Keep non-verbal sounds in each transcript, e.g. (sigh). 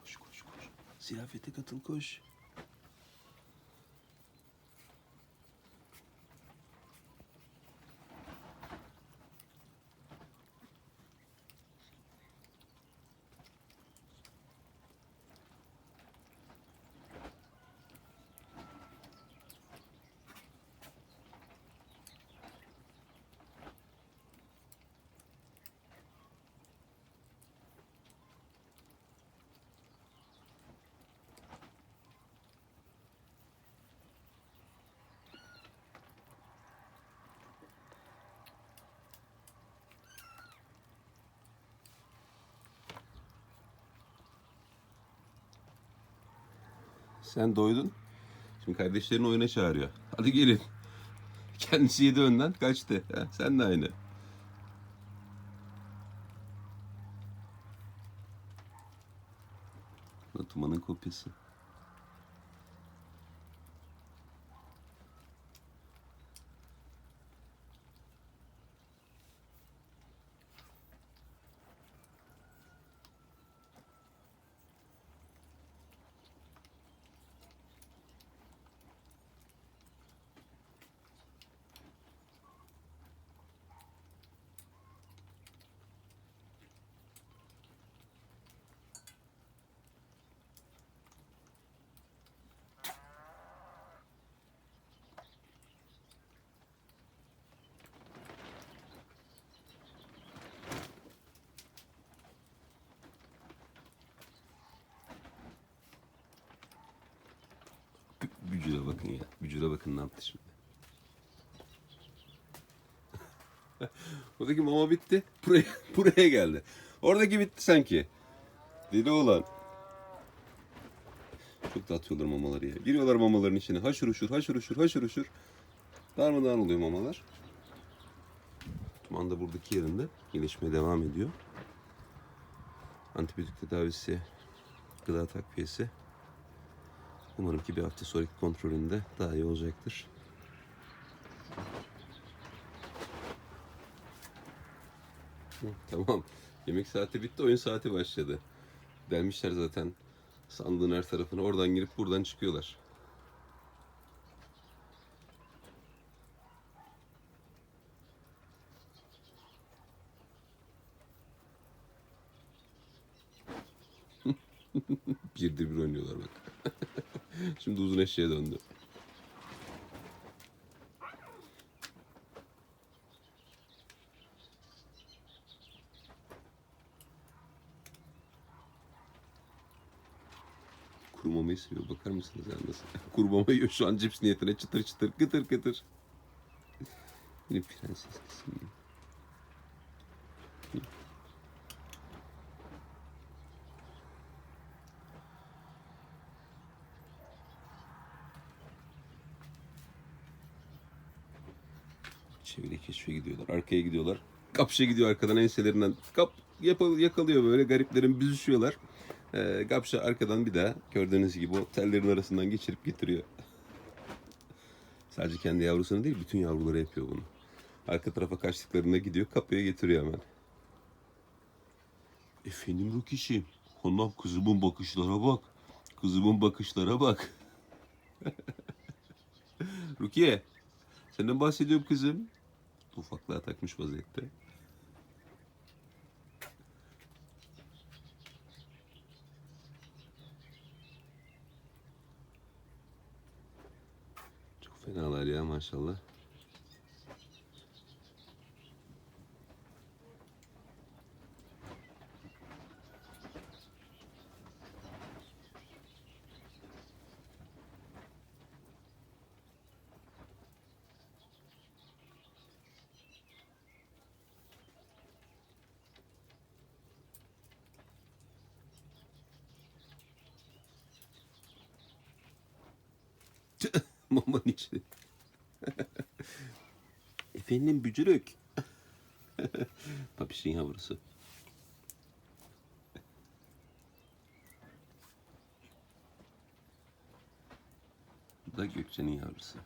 koş koş koş. Ziyafete katıl koş. Sen doydun. Şimdi kardeşlerini oyuna çağırıyor. Hadi gelin. (laughs) Kendisi yedi önden kaçtı. Ha, sen de aynı. Natumanın kopyası. Bücüre bakın ya. Bücüre bakın ne yaptı şimdi. (laughs) Oradaki mama bitti. Buraya, (laughs) buraya geldi. Oradaki bitti sanki. Deli olan. Çok da atıyorlar mamaları ya. Giriyorlar mamaların içine. Haşır uşur, haşır uşur, haşır uşur. Darmadağın oluyor mamalar. Tuman da buradaki yerinde. Gelişmeye devam ediyor. Antibiyotik tedavisi, gıda takviyesi. Umarım ki bir hafta sonraki kontrolünde daha iyi olacaktır. (laughs) Tamam. Yemek saati bitti, oyun saati başladı. Delmişler zaten sandığın her tarafına. Oradan girip buradan çıkıyorlar. (laughs) Birdir bir oynuyorlar bak. (laughs) Şimdi uzun eşeğe döndü. Kuru mamayı seviyor. Bakar mısınız yani nasıl? (laughs) Kuru mama yiyor şu an cips niyetine çıtır çıtır kıtır kıtır. Benim prenses kızım. Çevre keşfe gidiyorlar. Arkaya gidiyorlar. Kapşa gidiyor arkadan enselerinden. Kap yakalıyor böyle gariplerin büzüşüyorlar. Ee, Gapşa arkadan bir daha gördüğünüz gibi o tellerin arasından geçirip getiriyor. Sadece kendi yavrusunu değil bütün yavruları yapıyor bunu. Arka tarafa kaçtıklarında gidiyor kapıya getiriyor hemen. Efendim Rukişim. Ondan kızımın bakışlara bak. Kızımın bakışlara bak. (laughs) Rukiye. Senden bahsediyorum kızım. Ufaklığa takmış vaziyette. Çok fenalar ya maşallah. Mamanın içine. (laughs) Efendim bücürük. (laughs) Papişin yavrusu. Bu da Gökçe'nin yavrusu.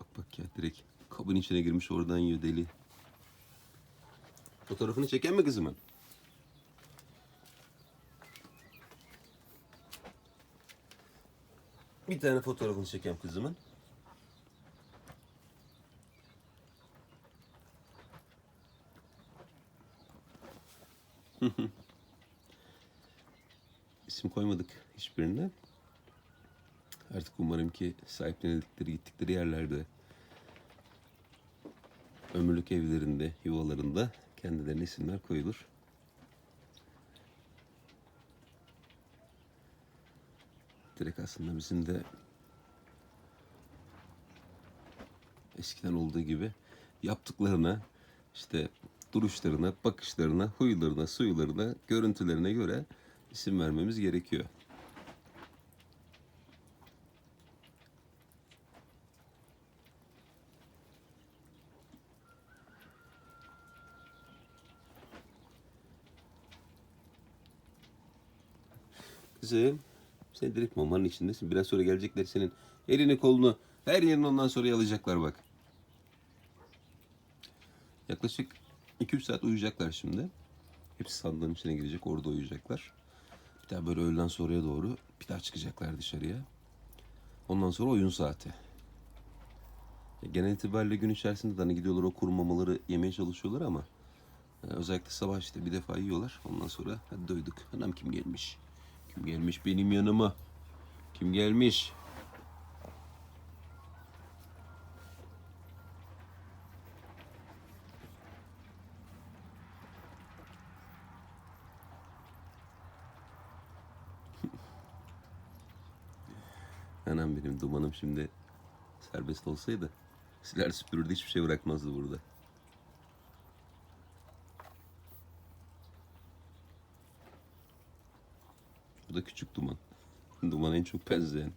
Bak bak ya direkt kabın içine girmiş oradan yiyor deli. Fotoğrafını çeken mi kızımın? Bir tane fotoğrafını çeken kızımın. (laughs) İsim koymadık hiçbirine. Artık umarım ki sahiplenildikleri gittikleri yerlerde ömürlük evlerinde, yuvalarında kendilerine isimler koyulur. Direkt aslında bizim de eskiden olduğu gibi yaptıklarına, işte duruşlarına, bakışlarına, huylarına, suyularına, görüntülerine göre isim vermemiz gerekiyor. Kızım, sen direkt mamanın içindesin. Biraz sonra gelecekler senin elini kolunu, her yerini ondan sonra yalayacaklar bak. Yaklaşık 2-3 saat uyuyacaklar şimdi. Hepsi sandığın içine girecek, orada uyuyacaklar. Bir daha böyle öğleden sonraya doğru bir daha çıkacaklar dışarıya. Ondan sonra oyun saati. Genel itibariyle gün içerisinde de hani gidiyorlar o kuru mamaları yemeye çalışıyorlar ama e, özellikle sabah işte bir defa yiyorlar. Ondan sonra hadi doyduk. Anam kim gelmiş? Kim gelmiş benim yanıma? Kim gelmiş? (laughs) Anam benim dumanım şimdi serbest olsaydı siler süpürürdü hiçbir şey bırakmazdı burada. Küçük duman. Duman en çok benzeyen.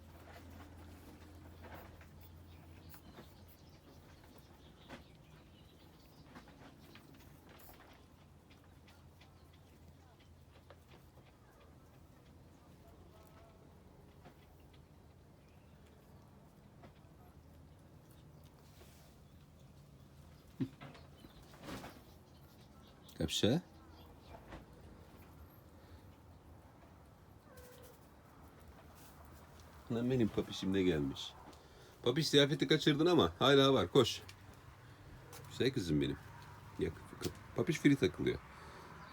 Kapşa. Lan benim papişim de gelmiş. Papiş ziyafeti kaçırdın ama hala var koş. Güzel kızım benim. Yak. Papiş free takılıyor.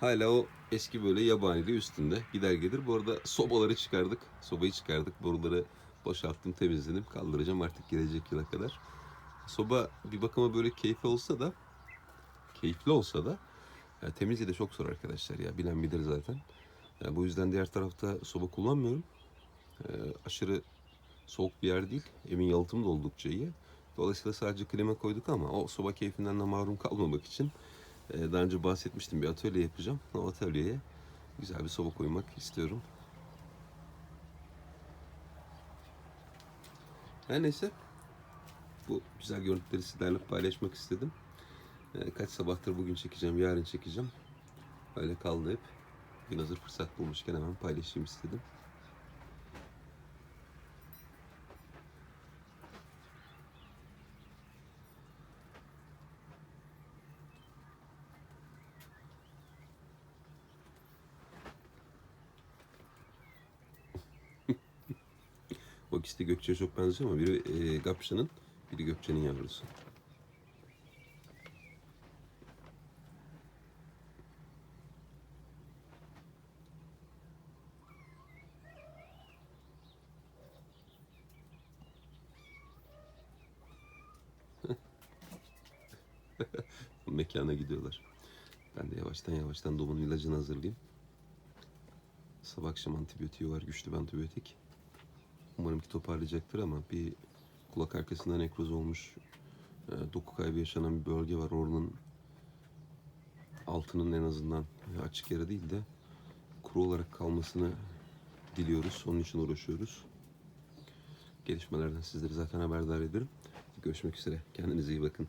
Hala o eski böyle yabanili üstünde gider gelir. Bu arada sobaları çıkardık. Sobayı çıkardık. Boruları boşalttım temizledim. Kaldıracağım artık gelecek yıla kadar. Soba bir bakıma böyle keyifli olsa da keyifli olsa da temizliği de çok zor arkadaşlar ya. Bilen bilir zaten. Ya bu yüzden diğer tarafta soba kullanmıyorum. Ee, aşırı soğuk bir yer değil. Evin yalıtımı da oldukça iyi. Dolayısıyla sadece klima koyduk ama o soba keyfinden de mahrum kalmamak için e, daha önce bahsetmiştim bir atölye yapacağım. O atölyeye güzel bir soba koymak istiyorum. Her neyse bu güzel görüntüleri sizlerle paylaşmak istedim. E, kaç sabahtır bugün çekeceğim, yarın çekeceğim. Öyle kaldı hep. Bir hazır fırsat bulmuşken hemen paylaşayım istedim. İkisi de Gökçe'ye çok benziyor ama biri e, Gapşa'nın, biri Gökçe'nin yavrusu. (laughs) Mekana gidiyorlar. Ben de yavaştan yavaştan domunun ilacını hazırlayayım. Sabah akşam antibiyotiği var, güçlü antibiyotik. Umarım ki toparlayacaktır ama bir kulak arkasında nekroz olmuş, e, doku kaybı yaşanan bir bölge var. Oranın altının en azından açık yara değil de kuru olarak kalmasını diliyoruz. Onun için uğraşıyoruz. Gelişmelerden sizleri zaten haberdar ederim. Görüşmek üzere. Kendinize iyi bakın.